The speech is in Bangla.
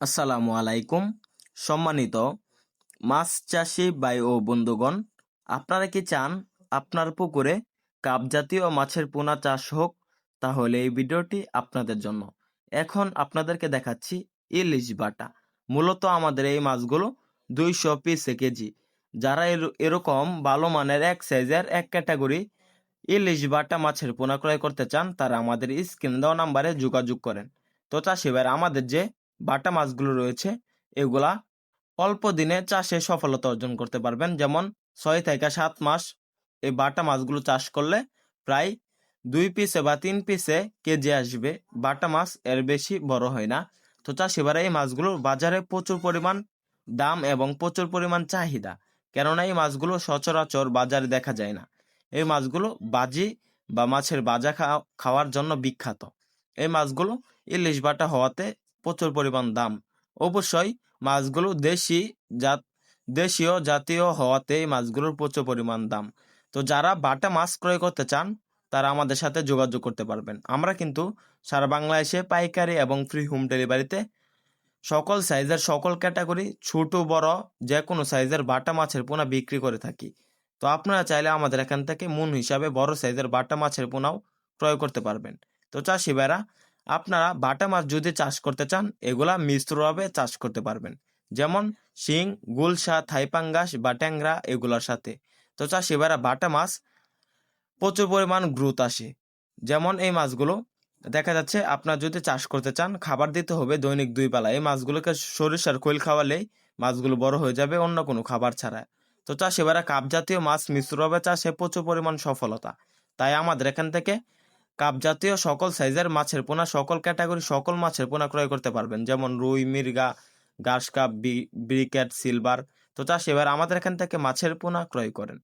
আসসালামু আলাইকুম। সম্মানিত মাছ চাষি ভাই ও বন্ধুগণ, আপনারা কি চান আপনার পুকুরে কাপ জাতীয় মাছের পোনা চাষ হোক? তাহলে এই ভিডিওটি আপনাদের জন্য। এখন আপনাদেরকে দেখাচ্ছি ইলিশ বাটা। মূলত আমাদের এই মাছগুলো দুইশো পিসে কেজি। যারা এর- এরকম ভালো মানের এক সাইজের এক ক্যাটাগরি ইলিশ বাটা মাছের পোনা ক্রয় করতে চান, তারা আমাদের স্ক্রিন দেওয়া নাম্বারে যোগাযোগ করেন। তো চাষি ভাইরা, আমাদের যে বাটা মাছগুলো রয়েছে, এগুলা অল্প দিনে চাষে সফলতা অর্জন করতে পারবেন। যেমন ছয় থেকে সাত মাস এই বাটা মাছগুলো চাষ করলে প্রায় দুই পিসে বা তিন পিসে কেজি আসবে। বাটা মাছ এর বেশি বড় হয় না। তো চাষিবারা এই মাছগুলো বাজারে প্রচুর পরিমাণ দাম এবং প্রচুর পরিমাণ চাহিদা। কেননা এই মাছগুলো সচরাচর বাজারে দেখা যায় না। এই মাছগুলো বাজি বা মাছের বাজা খাওয়া- খাওয়ার জন্য বিখ্যাত। এই মাছগুলো ইলিশ বাটা হওয়াতে প্রচুর পরিমাণ দাম। অবশ্যই মাছগুলো দেশি জাত, দেশীয় জাতীয় হওয়াতে এই মাছগুলোর প্রচুর পরিমাণ দাম। তো যারা বাটা মাছ ক্রয় করতে চান, তারা আমাদের সাথে যোগাযোগ করতে পারবেন। আমরা কিন্তু সারা বাংলাদেশে পাইকারি এবং ফ্রি হোম ডেলিভারিতে সকল সাইজের সকল ক্যাটাগরি ছোট, বড় যে কোনো সাইজের বাটা মাছের পোনা বিক্রি করে থাকি। তো আপনারা চাইলে আমাদের এখান থেকে মন হিসাবে বড় সাইজের বাটা মাছের পোনাও ক্রয় করতে পারবেন। তো চাষি ভাইরা আপনারা বাটা মাছ যদি চাষ করতে চান, এগুলা মিশ্রভাবে চাষ করতে পারবেন। যেমন শিং, গুলশা, থাইপাঙ্গাস বা ট্যাংরা এগুলোর সাথে। তো চাষি ভাইরা বাটা মাছ প্রচুর পরিমাণ গ্রোথ আসে। যেমন এই মাছগুলো, দেখা যাচ্ছে আপনার যদি চাষ করতে চান, খাবার দিতে হবে দৈনিক দুই বেলা। এই মাছগুলোকে সরিষার খৈল খাওয়ালেই মাছগুলো বড় হয়ে যাবে অন্য কোনো খাবার ছাড়া। তো চাষিবারা কাপ জাতীয় মাছ মিশ্রভাবে চাষে প্রচুর পরিমাণ সফলতা। তাই আমাদের এখান থেকে কাপ জাতীয় সকল সাইজের মাছের পোনা, সকল ক্যাটাগরি সকল মাছের পোনা ক্রয় করতে পারবেন। যেমন রুই, মির্গা, ঘাস, কাপ ব্রিকেট, সিলভার। তো চাষ, এবার আমাদের এখান থেকে মাছের পোনা ক্রয় করেন।